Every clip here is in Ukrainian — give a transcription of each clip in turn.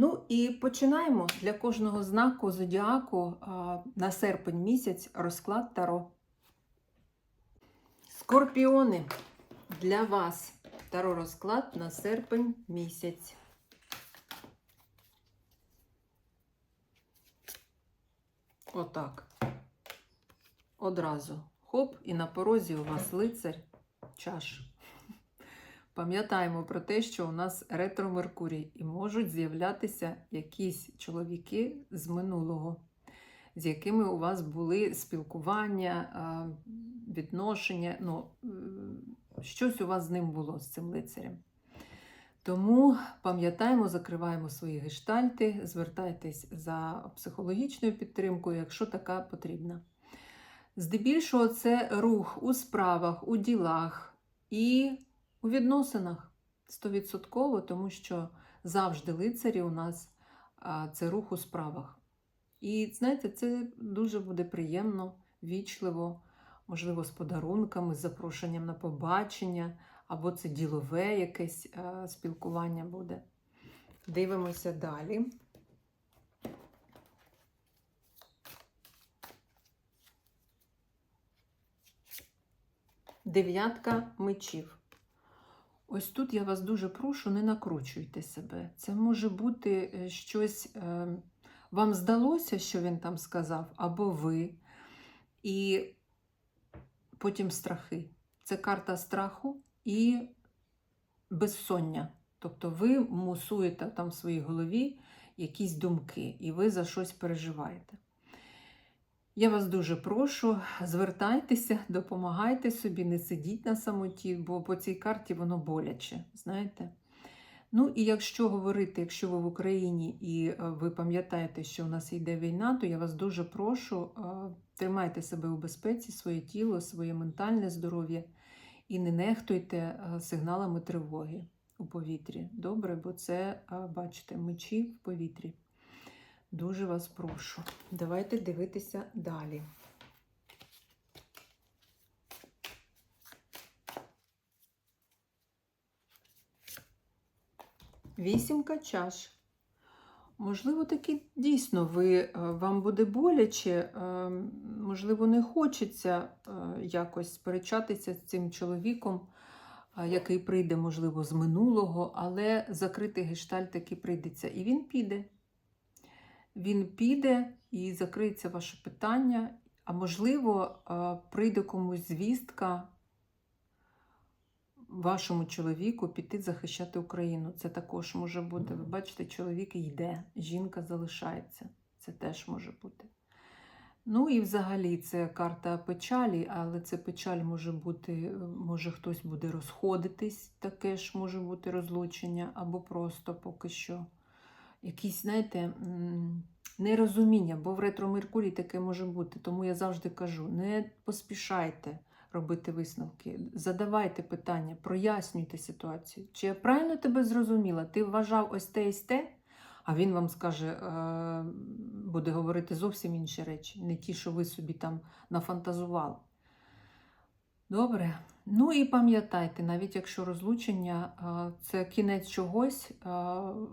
Ну і починаємо для кожного знаку зодіаку на серпень місяць розклад Таро. Скорпіони для вас Таро розклад на серпень місяць. Отак. Одразу. Хоп, і на порозі у вас лицар чаш. Пам'ятаємо про те, що у нас ретро Меркурій і можуть з'являтися якісь чоловіки з минулого, з якими у вас були спілкування, відношення. Ну, е, щось у вас з ним було, з цим лицарем. Тому пам'ятаємо, закриваємо свої гештальти, звертайтесь за психологічною підтримкою, якщо така потрібна. Здебільшого це рух у справах, у ділах і у відносинах стовідсотково, тому що завжди лицарі у нас це рух у справах. І знаєте, це дуже буде приємно, вічливо, можливо, з подарунками, з запрошенням на побачення, або це ділове якесь спілкування буде. Дивимося далі. Дев'ятка мечів. Ось тут я вас дуже прошу, не накручуйте себе. Це може бути е, щось, е, вам здалося, що він там сказав, або ви. І потім страхи. Це карта страху і безсоння. Тобто ви мусуєте там в своїй голові якісь думки, і ви за щось переживаєте. Я вас дуже прошу, звертайтеся, допомагайте собі, не сидіть на самоті, бо по цій карті воно боляче, знаєте. Ну і якщо говорити, якщо ви в Україні і е, ви пам'ятаєте, що у нас йде війна, то я вас дуже прошу, е, тримайте себе у безпеці, своє тіло, своє ментальне здоров'я І не нехтуйте е, сигналами тривоги у повітрі. Добре, бо це, бачите, мечі в повітрі. Дуже вас прошу. Давайте дивитися далі. Вісімка чаш. Можливо, таки дійсно ви, е, вам буде боляче, е, можливо, не хочеться е, якось сперечатися з цим чоловіком, який прийде, можливо, з минулого, але закрити гештальт таки прийдеться. І він піде. Він піде і закриється ваше питання, а можливо, е, прийде комусь звістка вашому чоловіку піти захищати Україну. Це також може бути. Ви бачите, чоловік йде, жінка залишається. Це теж може бути. Ну і взагалі це карта печалі, але це печаль може бути, може хтось буде розходитись, таке ж може бути розлучення, або просто поки що якісь, знаєте, нерозуміння, бо в ретро Меркурій таке може бути. Тому я завжди кажу: не поспішайте робити висновки, задавайте питання, прояснюйте ситуацію. Чи я правильно тебе зрозуміла? Ти вважав ось те і те, а він вам скаже, е, буде говорити зовсім інші речі, не ті, що ви собі там нафантазували. Добре. Ну і пам'ятайте, навіть якщо розлучення це кінець чогось,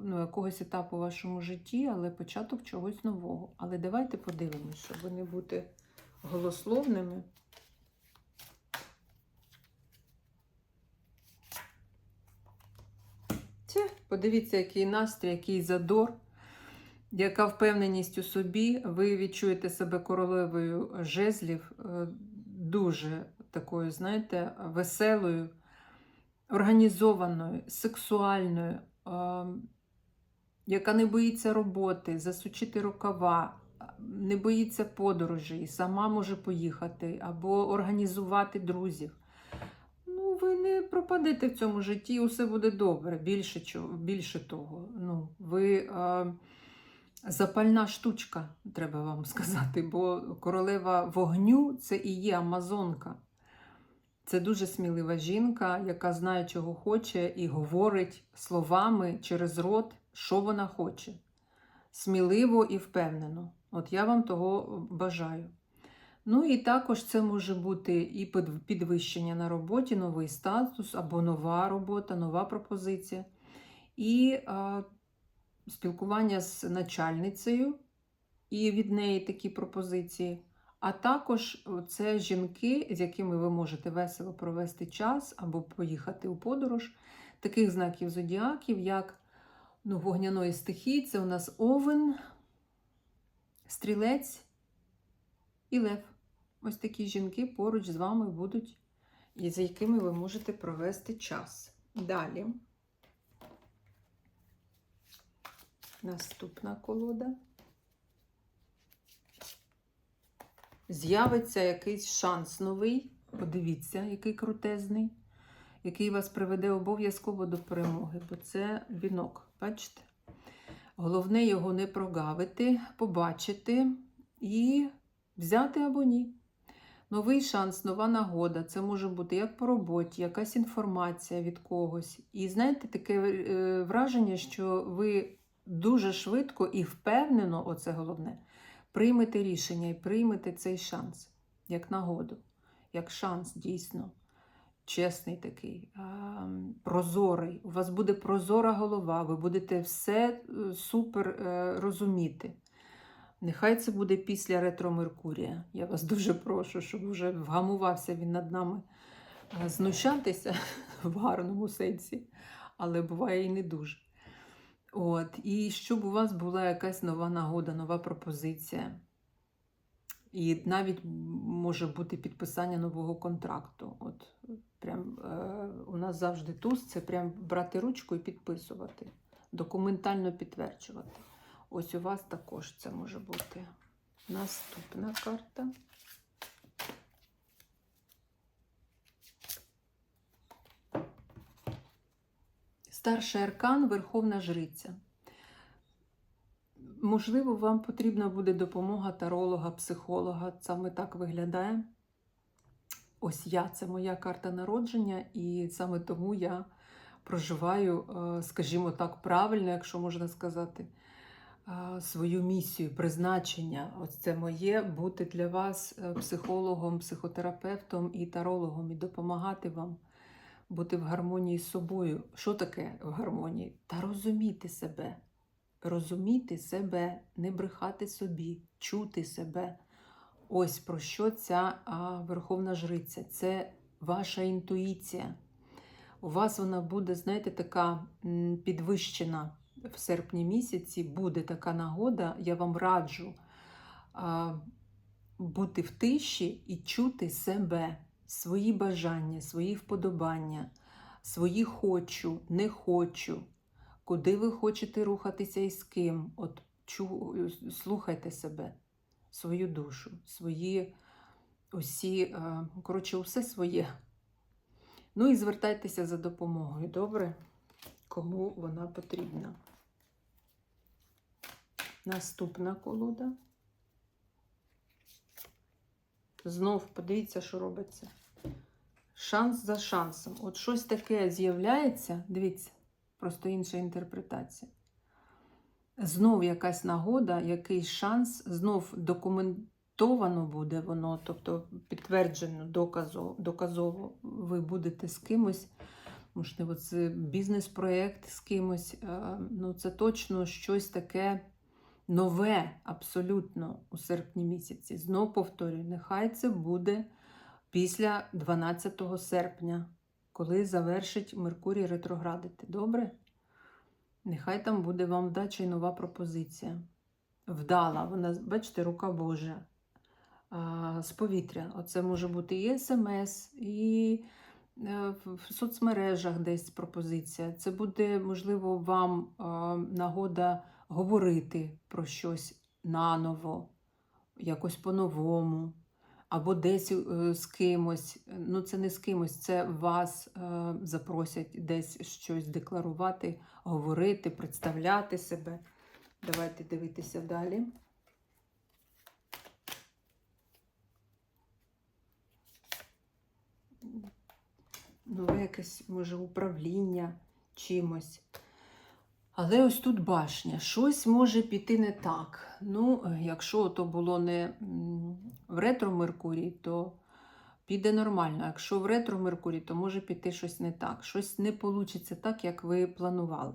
ну, якогось етапу в вашому житті, але початок чогось нового. Але давайте подивимося, щоб не бути голословними. Це, подивіться, який настрій, який задор, яка впевненість у собі. Ви відчуєте себе королевою жезлів, е, дуже такою, знаєте, веселою, організованою, сексуальною, е, яка не боїться роботи, засучити рукава, не боїться подорожей, сама може поїхати або організувати друзів. Ну, ви не пропадете в цьому житті, усе буде добре. Більше більше того. Ну, ви е, запальна штучка, треба вам сказати, бо королева вогню це і є Амазонка. Це дуже смілива жінка, яка знає, чого хоче, і говорить словами через рот, що вона хоче. Сміливо і впевнено. От я вам того бажаю. Ну і також це може бути і підвищення на роботі, новий статус або нова робота, нова пропозиція. І а, спілкування з начальницею, і від неї такі пропозиції. А також це жінки, з якими ви можете весело провести час або поїхати у подорож. Таких знаків зодіаків, як ну, вогняної стихії, це у нас овен, стрілець і лев. Ось такі жінки поруч з вами будуть, і з якими ви можете провести час. Далі. Наступна колода. З'явиться якийсь шанс новий. Подивіться, який крутезний, який вас приведе обов'язково до перемоги, бо це вінок, бачите? Головне його не прогавити, побачити і взяти або ні. Новий шанс, нова нагода. Це може бути як по роботі, якась інформація від когось. І знаєте, таке е, враження, що ви дуже швидко і впевнено, оце головне, приймете рішення і приймете цей шанс як нагоду, як шанс дійсно. Чесний такий, прозорий. У вас буде прозора голова, ви будете все е, супер е, розуміти. Нехай це буде після ретро Меркурія. Я вас дуже прошу, щоб вже вгамувався він над нами е, знущатися в гарному сенсі, але буває і не дуже. От, і щоб у вас була якась нова нагода, нова пропозиція. І навіть може бути підписання нового контракту. От прям е, у нас завжди туз це прям брати ручку і підписувати, документально підтверджувати. Ось у вас також це може бути. Наступна карта. Старший аркан Верховна Жриця. Можливо, вам потрібна буде допомога таролога, психолога. Саме так виглядає. ось я, це моя карта народження, і саме тому я проживаю, е, скажімо так, правильно, якщо можна сказати, е, свою місію, призначення. Ось це моє бути для вас е, психологом, психотерапевтом і тарологом, і допомагати вам бути в гармонії з собою. Що таке в гармонії? Та розуміти себе. Розуміти себе, не брехати собі, чути себе. Ось про що ця а, Верховна Жриця. Це ваша інтуїція. У вас вона буде, знаєте, така підвищена в серпні місяці. Буде така нагода. Я вам раджу а, бути в тиші і чути себе, свої бажання, свої вподобання, свої хочу, не хочу, куди ви хочете рухатися і з ким. От чу, слухайте себе, свою душу, свої усі, е, коротше, усе своє. Ну і звертайтеся за допомогою, добре? Кому вона потрібна. Наступна колода. Знов подивіться, що робиться. Шанс за шансом. От щось таке з'являється, дивіться, просто інша інтерпретація. Знов якась нагода, якийсь шанс, знов документовано буде воно, тобто підтверджено доказово, доказово ви будете з кимось. Можливо, це бізнес-проєкт з кимось. е, Ну, це точно щось таке нове, абсолютно у серпні місяці. Знов повторюю, нехай це буде після 12 серпня, коли завершить Меркурій ретроградити. Добре? Нехай там буде вам вдача і нова пропозиція. Вдала, вона, бачите, рука Божа. А, з повітря. Оце може бути і смс, і е, в соцмережах десь пропозиція. Це буде, можливо, вам а, нагода говорити про щось наново, якось по-новому, або десь е, з кимось. Ну, це не з кимось, це вас е, запросять десь щось декларувати, говорити, представляти себе. Давайте дивитися далі. Нове якесь, може, управління чимось. Але ось тут башня. Щось може піти не так. Ну, е, якщо то було не в ретро Меркурій, то піде нормально. Якщо в ретро Меркурій, то може піти щось не так. Щось не вийде так, як ви планували.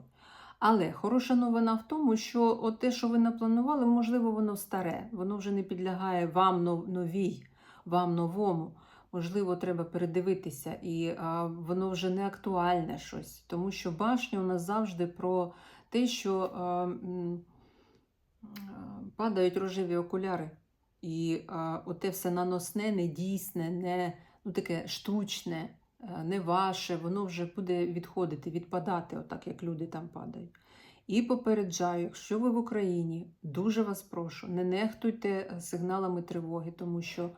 Але хороша новина в тому, що от те, що ви напланували, можливо, воно старе, воно вже не підлягає вам новій, вам новому. Можливо, треба передивитися, і а, воно вже не актуальне щось. Тому що башня у нас завжди про те, що а, м, падають рожеві окуляри. І а, оте все наносне, недійсне, не, ну, таке штучне, е, не ваше, воно вже буде відходити, відпадати, отак як люди там падають. І попереджаю, якщо ви в Україні, дуже вас прошу, не нехтуйте сигналами тривоги, тому що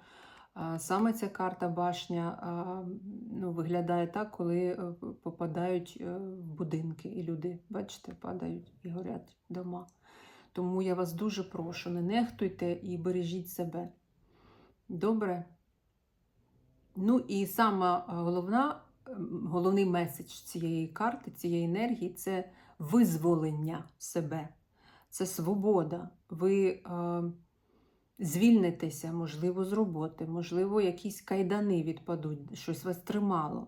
саме ця карта башня ну, виглядає так, коли е, попадають е, в будинки, і люди, бачите, падають і горять дома. Тому я вас дуже прошу, не нехтуйте і бережіть себе. Добре? Ну і сама головна, головний меседж цієї карти, цієї енергії це визволення себе, це свобода. Ви е, звільнитеся, можливо, з роботи, можливо, якісь кайдани відпадуть, щось вас тримало.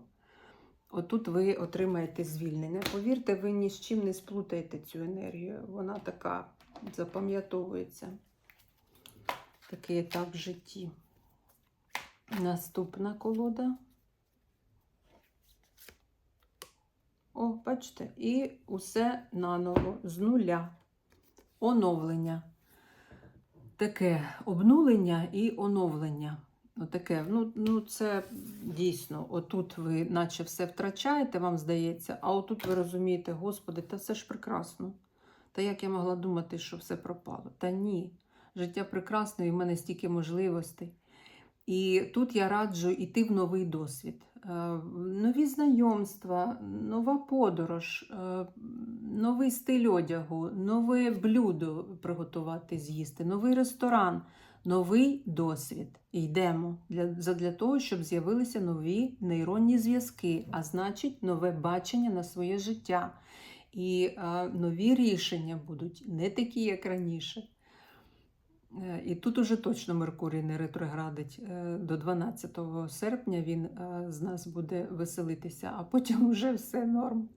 Отут ви отримаєте звільнення. Повірте, ви ні з чим не сплутаєте цю енергію. Вона така запам'ятовується. Такий етап в житті. Наступна колода. О, бачите, і усе наново з нуля. Оновлення. Таке обнулення і оновлення. Отаке, ну, ну це дійсно, отут ви наче все втрачаєте, вам здається, а отут ви розумієте, Господи, та все ж прекрасно. Та як я могла думати, що все пропало? Та ні. Життя прекрасне, і в мене стільки можливостей. І тут я раджу йти в новий досвід. Е, Нові знайомства, нова подорож, е, новий стиль одягу, нове блюдо приготувати, з'їсти, новий ресторан, новий досвід. Йдемо для, задля того, щоб з'явилися нові нейронні зв'язки, а значить, нове бачення на своє життя. І е, нові рішення будуть не такі, як раніше. Е, І тут уже точно Меркурій не ретроградить. Е, До 12 серпня він е, з нас буде веселитися, а потім вже все норм.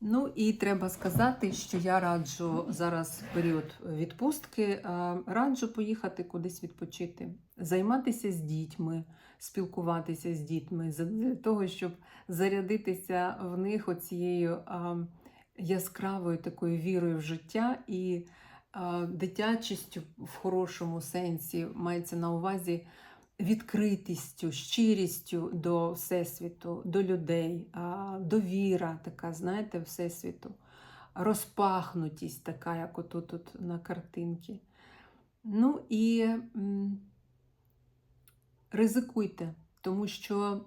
Ну і треба сказати, що я раджу зараз в період відпустки, раджу поїхати кудись відпочити, займатися з дітьми, спілкуватися з дітьми, для того, щоб зарядитися в них оцією яскравою такою вірою в життя і дитячістю в хорошому сенсі мається на увазі відкритістю, щирістю до Всесвіту, до людей, довіра така, знаєте, Всесвіту, розпахнутість така, як отут от на картинці. Ну і ризикуйте, тому що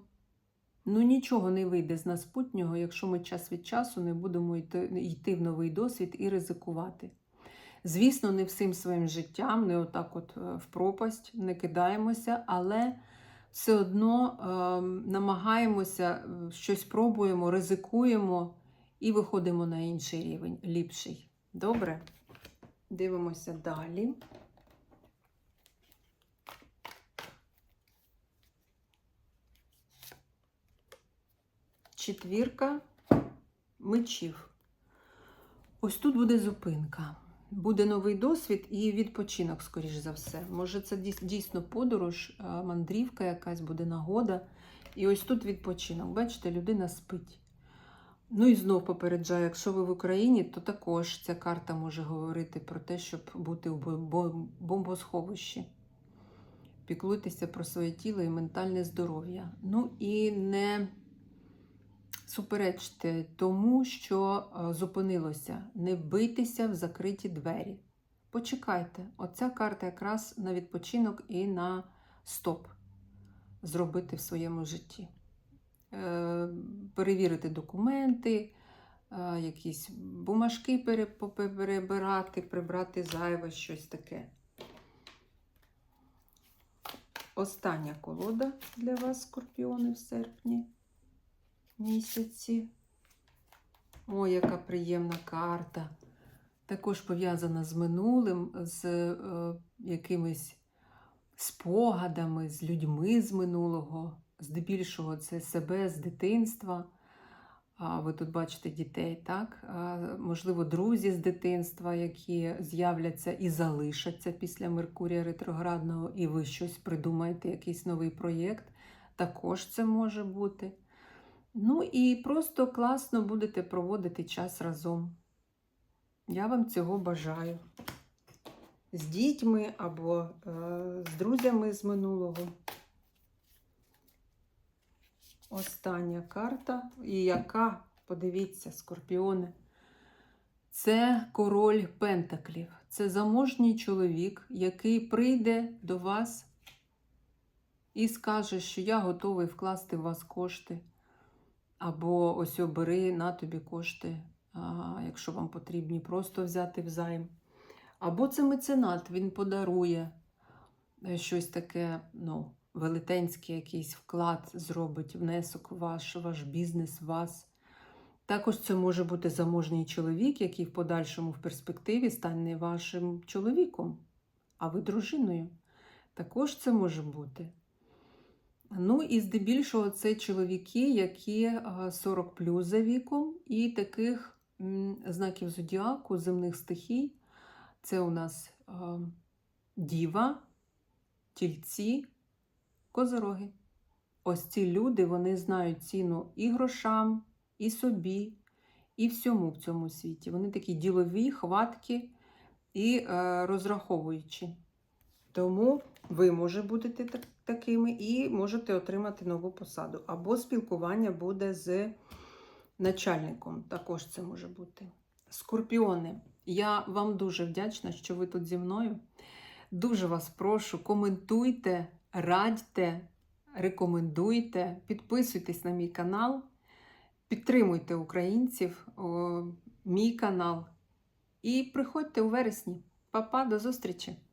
ну, нічого не вийде з нас путнього, якщо ми час від часу не будемо йти, йти в новий досвід і ризикувати. Звісно, не всім своїм життям, не отак от е, в пропасть, не кидаємося, але все одно е, намагаємося, щось пробуємо, ризикуємо і виходимо на інший рівень, ліпший. Добре? Дивимося далі. Четвірка мечів. Ось тут буде зупинка. Буде новий досвід і відпочинок, скоріш за все. Може, це дійсно подорож, мандрівка якась буде нагода. І ось тут відпочинок. Бачите, людина спить. Ну і знов попереджаю, якщо ви в Україні, то також ця карта може говорити про те, щоб бути в бо- бо- бомбосховищі. Піклуйтеся про своє тіло і ментальне здоров'я. Ну і не суперечте тому, що е, зупинилося. Не бийтеся в закриті двері. Почекайте, оця карта якраз на відпочинок і на стоп зробити в своєму житті. Е, Перевірити документи, е, якісь бумажки перебирати, прибрати зайве щось таке. Остання колода для вас, скорпіони, в серпні місяці. Ой, яка приємна карта. Також пов'язана з минулим, з е, якимись спогадами, з людьми з минулого. Здебільшого це себе з дитинства. А ви тут бачите дітей, так? А, можливо, друзі з дитинства, які з'являться і залишаться після Меркурія ретроградного, і ви щось придумаєте, якийсь новий проєкт. Також це може бути. Ну і просто класно будете проводити час разом. Я вам цього бажаю. З дітьми або е, з друзями з минулого. Остання карта. І яка, подивіться, скорпіони. Це король Пентаклів. Це заможній чоловік, який прийде до вас і скаже, що я готовий вкласти в вас кошти. Або ось обери на тобі кошти, якщо вам потрібні, просто взяти взайм. Або це меценат, він подарує е, щось таке, ну, велетенський якийсь вклад зробить, внесок ваш, ваш бізнес, вас. Також це може бути заможний чоловік, який в подальшому в перспективі стане вашим чоловіком, а ви дружиною. Також це може бути. Ну і здебільшого це чоловіки, які 40 плюс за віком, і таких знаків зодіаку, земних стихій. Це у нас діва, тільці, козороги. Ось ці люди вони знають ціну і грошам, і собі, і всьому в цьому світі. Вони такі ділові, хваткі і е, розраховуючі. Тому ви може будете так- такими і можете отримати нову посаду. Або спілкування буде з начальником. Також це може бути. Скорпіони, я вам дуже вдячна, що ви тут зі мною. Дуже вас прошу, коментуйте, радьте, рекомендуйте, підписуйтесь на мій канал, підтримуйте українців, о, мій канал. І приходьте у вересні. Па-па, до зустрічі!